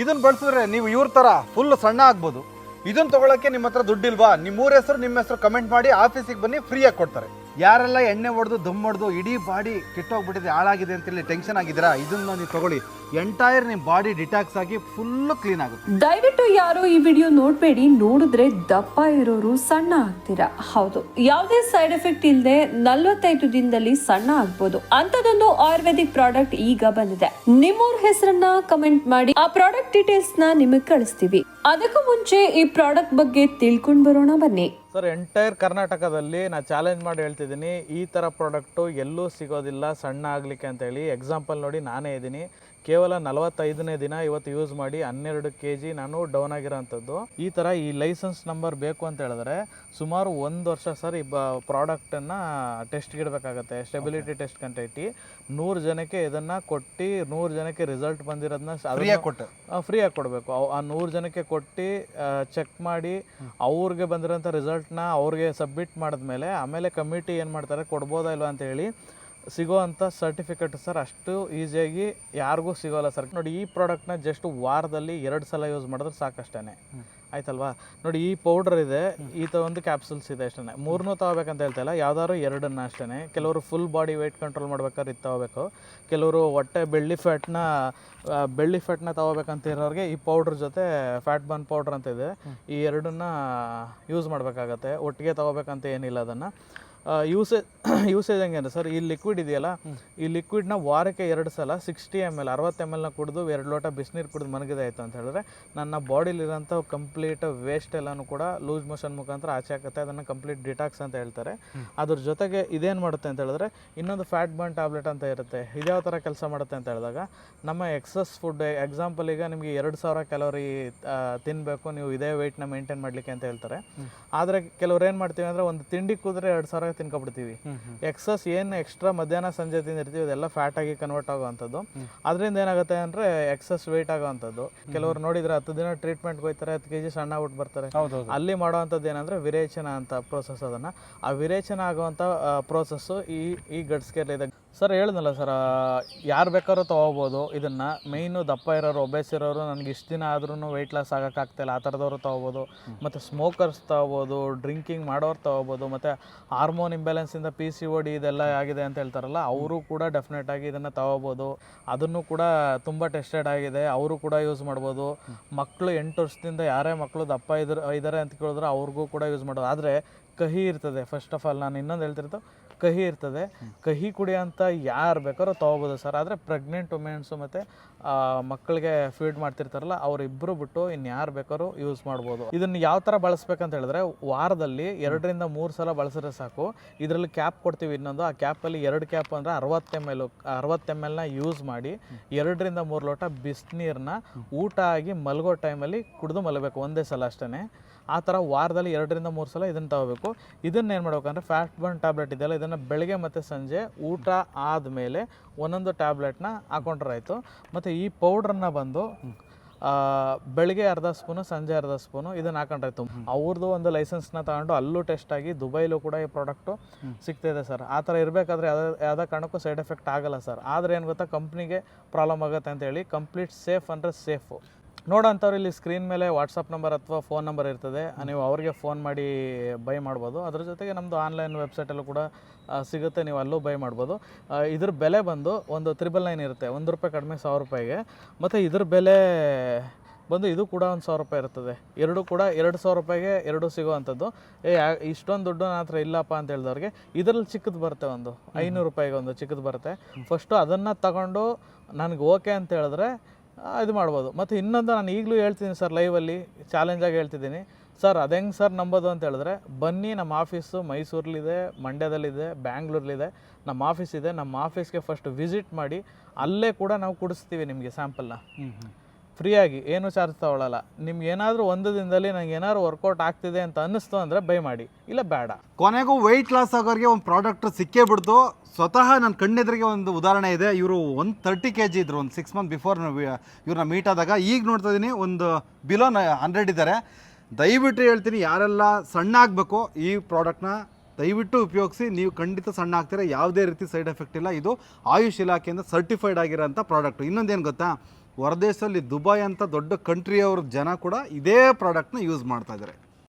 ಇದನ್ನ ಬಳಸಿದ್ರೆ ನೀವು ಇವ್ರ ಥರ ಫುಲ್ ಸಣ್ಣ ಆಗ್ಬೋದು. ಇದನ್ನ ತಗೊಳಕ್ಕೆ ನಿಮ್ಮ ಹತ್ರ ದುಡ್ಡಿಲ್ವಾ? ನಿಮ್ಮ ಊರ ಹೆಸರು, ನಿಮ್ಮ ಹೆಸರು ಕಮೆಂಟ್ ಮಾಡಿ ಆಫೀಸಿಗೆ ಬನ್ನಿ ಫ್ರೀಯಾಗಿ ಕೊಡ್ತಾರೆ. ಯಾರೆಲ್ಲ ಎಣ್ಣೆ ಹೊಡೆದು ದಮ್ ಹೊಡೆದು ಇಡೀ ಬಾಡಿ ಕೆಟ್ಟೋಗ್ಬಿಟ್ಟಿದೆ, ಹಾಳಾಗಿದೆ ಅಂತೇಳಿ ಟೆನ್ಷನ್ ಆಗಿದ್ದೀರಾ? ಇದನ್ನ ನೀವು ತಗೊಳ್ಳಿ. ಎಂಟೈರ್ ನಿಮ್ಮ ಬಾಡಿ ಡಿಟಾಕ್ಸ್ ಆಗಿ ಫುಲ್ಲು ಕ್ಲೀನ್ ಆಗುತ್ತೆ. ದಯವಿಟ್ಟು ಯಾರು ಈ ವಿಡಿಯೋ ನೋಡಬೇಡಿ, ನೋಡಿದ್ರೆ ದಪ್ಪ ಇರೋರು ಸಣ್ಣ ಆಗ್ತೀರಾ? ಹೌದು. ಯಾವುದೇ ಸೈಡ್ ಎಫೆಕ್ಟ್ ಇಲ್ಲದೆ ನಲ್ವತ್ತೈದು ದಿನದಲ್ಲಿ ಸಣ್ಣ ಆಗ್ಬೋದು. ಅಂತದೊಂದು ಆಯುರ್ವೇದಿಕ್ ಪ್ರಾಡಕ್ಟ್ ಈಗ ಬಂದಿದೆ. ನಿಮ್ಮೂರ್ ಹೆಸರನ್ನ ಕಮೆಂಟ್ ಮಾಡಿ, ಆ ಪ್ರಾಡಕ್ಟ್ ಡೀಟೇಲ್ಸ್ನ ನಿಮಗೆ ಕಳಿಸ್ತೀವಿ. ಅದಕ್ಕೂ ಮುಂಚೆ ಈ ಪ್ರಾಡಕ್ಟ್ ಬಗ್ಗೆ ತಿಳ್ಕೊಂಡ್ ಬರೋಣ ಬನ್ನಿ. ಸರ್ ಎಂಟೈರ್ ಕರ್ನಾಟಕದಲ್ಲಿ ನಾನು ಚಾಲೆಂಜ್ ಮಾಡಿ ಹೇಳ್ತಿದ್ದೀನಿ, ಈ ಥರ ಪ್ರಾಡಕ್ಟು ಎಲ್ಲೂ ಸಿಗೋದಿಲ್ಲ ಸಣ್ಣ ಆಗಲಿಕ್ಕೆ ಅಂತೇಳಿ ಎಕ್ಸಾಂಪಲ್ ನೋಡಿ ನಾನೇ ಇದ್ದೀನಿ. ಕೇವಲ ನಲವತ್ತೈದನೇ ದಿನ ಇವತ್ತು ಯೂಸ್ ಮಾಡಿ ಹನ್ನೆರಡು ಕೆ ಜಿ ನಾನು ಡೌನ್ ಆಗಿರೋಂಥದ್ದು. ಈ ಥರ ಈ ಲೈಸೆನ್ಸ್ ನಂಬರ್ ಬೇಕು ಅಂತ ಹೇಳಿದ್ರೆ ಸುಮಾರು ಒಂದು ವರ್ಷ ಸರ್ ಈ ಬ ಪ್ರಾಡಕ್ಟನ್ನು ಟೆಸ್ಟ್ಗೆ ಇಡಬೇಕಾಗತ್ತೆ. ಸ್ಟೆಬಿಲಿಟಿ ಟೆಸ್ಟ್ ಅಂತ ಇಟ್ಟು ನೂರು ಜನಕ್ಕೆ ಇದನ್ನು ಕೊಟ್ಟು ನೂರು ಜನಕ್ಕೆ ರಿಸಲ್ಟ್ ಬಂದಿರೋದನ್ನ ಫ್ರೀಯಾಗಿ ಕೊಟ್ಟು. ಫ್ರೀಯಾಗಿ ಕೊಡಬೇಕು. ಆ ನೂರು ಜನಕ್ಕೆ ಕೊಟ್ಟು ಚೆಕ್ ಮಾಡಿ ಅವ್ರಿಗೆ ಬಂದಿರೋಂಥ ರಿಸಲ್ಟ್ನ ಅವ್ರಿಗೆ ಸಬ್ಮಿಟ್ ಮಾಡಿದ್ಮೇಲೆ ಆಮೇಲೆ ಕಮಿಟಿ ಏನು ಮಾಡ್ತಾರೆ ಕೊಡ್ಬೋದಾ ಇಲ್ವಾ ಅಂತ ಹೇಳಿ ಸಿಗೋ ಅಂಥ ಸರ್ಟಿಫಿಕೇಟ್ ಸರ್ ಅಷ್ಟು ಈಸಿಯಾಗಿ ಯಾರಿಗೂ ಸಿಗೋಲ್ಲ ಸರ್ ನೋಡಿ ಈ ಪ್ರಾಡಕ್ಟ್ನ ಜಸ್ಟ್ ವಾರದಲ್ಲಿ ಎರಡು ಸಲ ಯೂಸ್ ಮಾಡಿದ್ರೆ ಸಾಕಷ್ಟೇ ಆಯ್ತಲ್ವಾ? ನೋಡಿ ಈ ಪೌಡರ್ ಇದೆ ಈ ಥರ ಒಂದು ಕ್ಯಾಪ್ಸುಲ್ಸ್ ಇದೆ ಅಷ್ಟೇ ಮೂರನ್ನೂ ತಗೋಬೇಕಂತ ಹೇಳ್ತಾ ಇಲ್ಲ ಯಾವ್ದಾದ್ರು ಎರಡನ್ನ ಅಷ್ಟೇ ಕೆಲವರು ಫುಲ್ ಬಾಡಿ ವೆಯ್ಟ್ ಕಂಟ್ರೋಲ್ ಮಾಡ್ಬೇಕಾದ್ರೆ ಇದು ತಗೋಬೇಕು. ಕೆಲವರು ಹೊಟ್ಟೆ ಬೆಳ್ಳಿ ಫ್ಯಾಟ್ನ ಬೆಳ್ಳಿ ಫ್ಯಾಟ್ನ ತಗೋಬೇಕಂತ ಇರೋರಿಗೆ ಈ ಪೌಡ್ರ್ ಜೊತೆ ಫ್ಯಾಟ್ ಬರ್ನ್ ಪೌಡ್ರ್ ಅಂತ ಇದೆ. ಈ ಎರಡನ್ನ ಯೂಸ್ ಮಾಡಬೇಕಾಗತ್ತೆ. ಒಟ್ಟಿಗೆ ತಗೋಬೇಕಂತ ಏನಿಲ್ಲ ಅದನ್ನು. ಯೂಸೇಜ್ ಯೂಸೇಜ್ ಹೆಂಗೆ ಅಂದರೆ ಸರ್ ಈ ಲಿಕ್ವಿಡ್ ಇದೆಯಲ್ಲ ಈ ಲಿಕ್ವಿಡ್ನ ವಾರಕ್ಕೆ ಎರಡು ಸಲ ಸಿಕ್ಸ್ಟಿ ಎಂ ಎಲ್ ಅರವತ್ತು ಎಂ ಎಲ್ನ ಕುಡಿದು ಎರಡು ಲೋಟ ಬಿಸಿನೀರು ಕುಡಿದು ಮನಗಿದೆ ಆಯಿತು ಅಂತ ಹೇಳಿದ್ರೆ ನನ್ನ ಬಾಡಿಲಿರೋಂಥ ಕಂಪ್ಲೀಟ್ ವೇಸ್ಟ್ ಎಲ್ಲನೂ ಕೂಡ ಲೂಸ್ ಮೋಷನ್ ಮುಖಾಂತರ ಆಚೆ ಆಗುತ್ತೆ ಅದನ್ನು ಕಂಪ್ಲೀಟ್ ಡಿಟಾಕ್ಸ್ ಅಂತ ಹೇಳ್ತಾರೆ. ಅದ್ರ ಜೊತೆಗೆ ಇದೇನು ಮಾಡುತ್ತೆ ಅಂತ ಹೇಳಿದ್ರೆ ಇನ್ನೊಂದು ಫ್ಯಾಟ್ ಬರ್ನ್ ಟ್ಯಾಬ್ಲೆಟ್ ಅಂತ ಇರುತ್ತೆ ಇದ್ಯಾವ ಥರ ಕೆಲಸ ಮಾಡುತ್ತೆ ಅಂತ ಹೇಳಿದಾಗ ನಮ್ಮ ಎಕ್ಸಸ್ ಫುಡ್ ಎಕ್ಸಾಂಪಲ್ ಈಗ ನಿಮಗೆ ಎರಡು ಸಾವಿರ ಕ್ಯಾಲೋರಿ ತಿನ್ನಬೇಕು ನೀವು ಇದೇ ವೆಯ್ಟ್ನ ಮೇಂಟೈನ್ ಮಾಡಲಿಕ್ಕೆ ಅಂತ ಹೇಳ್ತಾರೆ. ಆದರೆ ಕೆಲವ್ರು ಏನು ಮಾಡ್ತೀವಿ ಅಂದರೆ ಒಂದು ತಿಂಡಿ ಕೂದ್ರೆ ಎರಡು ಸಾವಿರ ತಿನ್ಕೊಬಿಡ್ತೀವಿ. ಎಕ್ಸಸ್ ಏನು ಎಕ್ಸ್ಟ್ರಾ ಮಧ್ಯಾಹ್ನ ಸಂಜೆ ತಿಂದಿರ್ತೀವಿ ಅದೆಲ್ಲ ಫ್ಯಾಟ್ ಆಗಿ ಕನ್ವರ್ಟ್ ಆಗುವಂಥದ್ದು. ಅದರಿಂದ ಏನಾಗುತ್ತೆ ಅಂದ್ರೆ ಎಕ್ಸಸ್ ವೆಯ್ಟ್ ಆಗುವಂಥದ್ದು. ಕೆಲವರು ನೋಡಿದ್ರೆ ಹತ್ತು ದಿನ ಟ್ರೀಟ್ಮೆಂಟ್ ಹೋಯ್ತಾರೆ ಹತ್ತು ಕೆ ಜಿ ಸಣ್ಣ ಆಗ್ಬಿಟ್ಟು ಬರ್ತಾರೆ. ಅಲ್ಲಿ ಮಾಡುವಂಥದ್ದು ಏನಂದ್ರೆ ವಿರೇಚನ ಅಂತ ಪ್ರೋಸೆಸ್ ಅದನ್ನ. ಆ ವಿರೇಚನ ಆಗುವಂಥ ಪ್ರೋಸೆಸ್ಸು ಈ ಈ ಗಡ್ಸ್ ಕೇರ್ ಇದೆ ಸರ್ ಹೇಳಿದ್ನಲ್ಲ ಸರ್ ಯಾರು ಬೇಕಾದ್ರೂ ತೊಗೋಬೋದು. ಇದನ್ನು ಮೇಯ್ನು ದಪ್ಪ ಇರೋರು ಒಬೇಸ್ ಇರೋರು ನನಗೆ ಇಷ್ಟು ದಿನ ಆದ್ರೂ ವೆಯ್ಟ್ ಲಾಸ್ ಆಗೋಕ್ಕಾಗ್ತಿಲ್ಲ ಆ ಥರದವರು ತೊಗೋಬೋದು. ಮತ್ತು ಸ್ಮೋಕರ್ಸ್ ತೊಗೋಬೋದು ಡ್ರಿಂಕಿಂಗ್ ಮಾಡೋರು ತೊಗೋಬೋದು ಮತ್ತು ಹಾರ್ಮೋನ್ ಇಂಬ್ಯಾಲೆನ್ಸಿಂದ ಪಿ ಸಿ ಓ ಡಿ ಇದೆಲ್ಲ ಆಗಿದೆ ಅಂತ ಹೇಳ್ತಾರಲ್ಲ ಅವರು ಕೂಡ ಡೆಫಿನೆಟ್ ಆಗಿ ಇದನ್ನು ತೊಗೋಬೋದು. ಅದನ್ನು ಕೂಡ ತುಂಬ ಟೆಸ್ಟೆಡ್ ಆಗಿದೆ. ಅವರು ಕೂಡ ಯೂಸ್ ಮಾಡ್ಬೋದು. ಮಕ್ಕಳು ಎಂಟು ವರ್ಷದಿಂದ ಯಾರೇ ಮಕ್ಕಳು ದಪ್ಪ ಇದ್ರ ಇದ್ದಾರೆ ಅಂತ ಕೇಳಿದ್ರೆ ಅವ್ರಿಗೂ ಕೂಡ ಯೂಸ್ ಮಾಡೋದು. ಆದರೆ ಕಹಿ ಇರ್ತದೆ ಫಸ್ಟ್ ಆಫ್ ಆಲ್ ನಾನು ಇನ್ನೊಂದು ಹೇಳ್ತಿರೋದು ಕಹಿ ಇರ್ತದೆ. ಕಹಿ ಕುಡಿಯೋಂಥ ಯಾರು ಬೇಕಾದ್ರೂ ತೊಗೋಬೋದು ಸರ್. ಆದರೆ ಪ್ರೆಗ್ನೆಂಟ್ ವುಮೆನ್ಸು ಮತ್ತು ಮಕ್ಕಳಿಗೆ ಫೀಡ್ ಮಾಡ್ತಿರ್ತಾರಲ್ಲ ಅವರಿಬ್ಬರು ಬಿಟ್ಟು ಇನ್ನು ಯಾರು ಬೇಕಾದ್ರೂ ಯೂಸ್ ಮಾಡ್ಬೋದು. ಇದನ್ನು ಯಾವ ಥರ ಬಳಸ್ಬೇಕಂತ ಹೇಳಿದ್ರೆ, ವಾರದಲ್ಲಿ ಎರಡರಿಂದ ಮೂರು ಸಲ ಬಳಸಿದ್ರೆ ಸಾಕು. ಇದರಲ್ಲಿ ಕ್ಯಾಪ್ ಕೊಡ್ತೀವಿ ಇನ್ನೊಂದು. ಆ ಕ್ಯಾಪಲ್ಲಿ ಎರಡು ಕ್ಯಾಪ್ ಅಂದರೆ ಅರವತ್ತು ಎಂ ಎಲ್ ಅರವತ್ತು ಎಂ ಎಲ್ನ ಯೂಸ್ ಮಾಡಿ, ಎರಡರಿಂದ ಮೂರು ಲೋಟ ಬಿಸಿನೀರನ್ನ ಊಟ ಆಗಿ ಮಲಗೋ ಟೈಮಲ್ಲಿ ಕುಡಿದು ಮಲಗಬೇಕು ಒಂದೇ ಸಲ ಅಷ್ಟೇ ಆ ಥರ ವಾರದಲ್ಲಿ ಎರಡರಿಂದ ಮೂರು ಸಲ ಇದನ್ನು ತಗೋಬೇಕು. ಇದನ್ನು ಏನು ಮಾಡಬೇಕಂದ್ರೆ ಫ್ಯಾಟ್ ಬರ್ನ್ ಟ್ಯಾಬ್ಲೆಟ್ ಇದೆಯಲ್ಲ ಇದನ್ನು ಬೆಳಗ್ಗೆ ಮತ್ತು ಸಂಜೆ ಊಟ ಆದಮೇಲೆ ಒಂದೊಂದು ಟ್ಯಾಬ್ಲೆಟ್ನ ಹಾಕೊಂಡ್ರೆ ಆಯಿತು. ಮತ್ತು ಈ ಪೌಡ್ರನ್ನ ಬಂದು ಬೆಳಗ್ಗೆ ಅರ್ಧ ಸ್ಪೂನು ಸಂಜೆ ಅರ್ಧ ಸ್ಪೂನು ಇದನ್ನು ಹಾಕೊಂಡ್ರಾಯ್ತು ಅವ್ರದ್ದು ಒಂದು ಲೈಸೆನ್ಸ್ನ ತಗೊಂಡು ಅಲ್ಲೂ ಟೆಸ್ಟ್ ಆಗಿ ದುಬೈಲೂ ಕೂಡ ಈ ಪ್ರಾಡಕ್ಟು ಸಿಗ್ತಾಯಿದೆ ಸರ್. ಆ ಥರ ಇರಬೇಕಾದ್ರೆ ಯಾವ ಯಾವುದೇ ಕಾರಣಕ್ಕೂ ಸೈಡ್ ಎಫೆಕ್ಟ್ ಆಗಲ್ಲ ಸರ್. ಆದರೆ ಏನು ಗೊತ್ತಾ ಕಂಪ್ನಿಗೆ ಪ್ರಾಬ್ಲಮ್ ಆಗುತ್ತೆ ಅಂತೇಳಿ ಕಂಪ್ಲೀಟ್ ಸೇಫ್ ಅಂದರೆ ಸೇಫು ನೋಡೋಂಥವ್ರು ಇಲ್ಲಿ ಸ್ಕ್ರೀನ್ ಮೇಲೆ ವಾಟ್ಸಪ್ ನಂಬರ್ ಅಥವಾ ಫೋನ್ ನಂಬರ್ ಇರ್ತದೆ. ನೀವು ಅವ್ರಿಗೆ ಫೋನ್ ಮಾಡಿ ಬೈ ಮಾಡ್ಬೋದು. ಅದ್ರ ಜೊತೆಗೆ ನಮ್ಮದು ಆನ್ಲೈನ್ ವೆಬ್ಸೈಟಲ್ಲೂ ಕೂಡ ಸಿಗುತ್ತೆ. ನೀವು ಅಲ್ಲೂ ಬೈ ಮಾಡ್ಬೋದು. ಇದ್ರ ಬೆಲೆ ಬಂದು ಒಂದು ತ್ರಿಬಲ್ ನೈನ್ ಇರುತ್ತೆ. ಒಂದು ರೂಪಾಯಿ ಕಡಿಮೆ ಸಾವಿರ ರೂಪಾಯಿಗೆ. ಮತ್ತು ಇದ್ರ ಬೆಲೆ ಬಂದು ಇದು ಕೂಡ ಒಂದು ಸಾವಿರ ರೂಪಾಯಿ ಇರ್ತದೆ. ಎರಡು ಕೂಡ ಎರಡು ಸಾವಿರ ರೂಪಾಯಿಗೆ ಎರಡು ಸಿಗೋವಂಥದ್ದು. ಏ ಇಷ್ಟೊಂದು ದುಡ್ಡು ನನ್ನ ಹತ್ರ ಇಲ್ಲಪ್ಪ ಅಂತ ಹೇಳಿದವ್ರಿಗೆ ಇದರಲ್ಲಿ ಚಿಕ್ಕದು ಬರುತ್ತೆ ಒಂದು. ಐನೂರು ರೂಪಾಯಿಗೆ ಒಂದು ಚಿಕ್ಕದು ಬರುತ್ತೆ. ಫಸ್ಟು ಅದನ್ನು ತಗೊಂಡು ನನಗೆ ಓಕೆ ಅಂತ ಹೇಳಿದ್ರೆ ಇದು ಮಾಡ್ಬೋದು. ಮತ್ತು ಇನ್ನೊಂದು ನಾನು ಈಗಲೂ ಹೇಳ್ತೀನಿ ಸರ್ ಲೈವಲ್ಲಿ ಚಾಲೆಂಜಾಗಿ ಹೇಳ್ತಿದ್ದೀನಿ. ಸರ್, ಅದು ಹೆಂಗೆ ಸರ್ ನಂಬೋದು ಅಂತ ಹೇಳಿದ್ರೆ, ಬನ್ನಿ ನಮ್ಮ ಆಫೀಸು ಮೈಸೂರಲ್ಲಿದೆ, ಮಂಡ್ಯದಲ್ಲಿದೆ, ಬ್ಯಾಂಗ್ಳೂರಲ್ಲಿದೆ, ನಮ್ಮ ಆಫೀಸ್ ಇದೆ, ನಮ್ಮ ಆಫೀಸ್ಗೆ ಫಸ್ಟ್ ವಿಸಿಟ್ ಮಾಡಿ, ಅಲ್ಲೇ ಕೂಡ ನಾವು ಕೊಡಿಸ್ತೀವಿ ನಿಮಗೆ ಸ್ಯಾಂಪಲ್ನ ಫ್ರೀಯಾಗಿ, ಏನು ಚಾರ್ಜ್ ತಗೊಳ್ಳಲ್ಲ ನಿಮ್ಗೆ ಏನಾದರೂ ಒಂದು ದಿನದಲ್ಲಿ ನಂಗೆ ಏನಾದ್ರು ವರ್ಕೌಟ್ ಆಗ್ತಿದೆ ಅಂತ ಅನ್ನಿಸ್ತು ಅಂದರೆ ಬೈ ಮಾಡಿ. ಇಲ್ಲ ಬೇಡ. ಕೊನೆಗೂ ವೆಯ್ಟ್ ಲಾಸ್ ಆಗೋರಿಗೆ ಒಂದು ಪ್ರಾಡಕ್ಟ್ ಸಿಕ್ಕೇ ಬಿಡ್ತು. ಸ್ವತಃ ನನ್ನ ಕಣ್ಣೆದುರಿಗೆ ಒಂದು ಉದಾಹರಣೆ ಇದೆ. ಇವರು ಒಂದು ತರ್ಟಿ ಕೆ ಜಿ ಇದ್ರು, ಒಂದು ಸಿಕ್ಸ್ ಮಂತ್ ಬಿಫೋರ್ ಇವ್ರನ್ನ ಮೀಟ್ ಆದಾಗ. ಈಗ ನೋಡ್ತಾ ಇದ್ದೀನಿ ಒಂದು ಬಿಲೋ ಹಂಡ್ರೆಡ್ ಇದ್ದಾರೆ. ದಯವಿಟ್ಟು ಹೇಳ್ತೀನಿ, ಯಾರೆಲ್ಲ ಸಣ್ಣ ಆಗಬೇಕು ಈ ಪ್ರಾಡಕ್ಟ್ನ ದಯವಿಟ್ಟು ಉಪಯೋಗಿಸಿ ನೀವು ಖಂಡಿತ ಸಣ್ಣ ಆಗ್ತೀರಾ. ಯಾವುದೇ ರೀತಿ ಸೈಡ್ ಎಫೆಕ್ಟ್ ಇಲ್ಲ. ಇದು ಆಯುಷ್ ಇಲಾಖೆಯಿಂದ ಸರ್ಟಿಫೈಡ್ ಆಗಿರೋಂಥ ಪ್ರಾಡಕ್ಟು ಇನ್ನೊಂದೇನು ಗೊತ್ತಾ? ಹೊರದೇಶದಲ್ಲಿ ದುಬೈ ಅಂತ ದೊಡ್ಡ ಕಂಟ್ರಿಯವ್ರ ಜನ ಕೂಡ ಇದೇ ಪ್ರಾಡಕ್ಟ್ನ ಯೂಸ್ ಮಾಡ್ತಾ ಇದ್ದಾರೆ.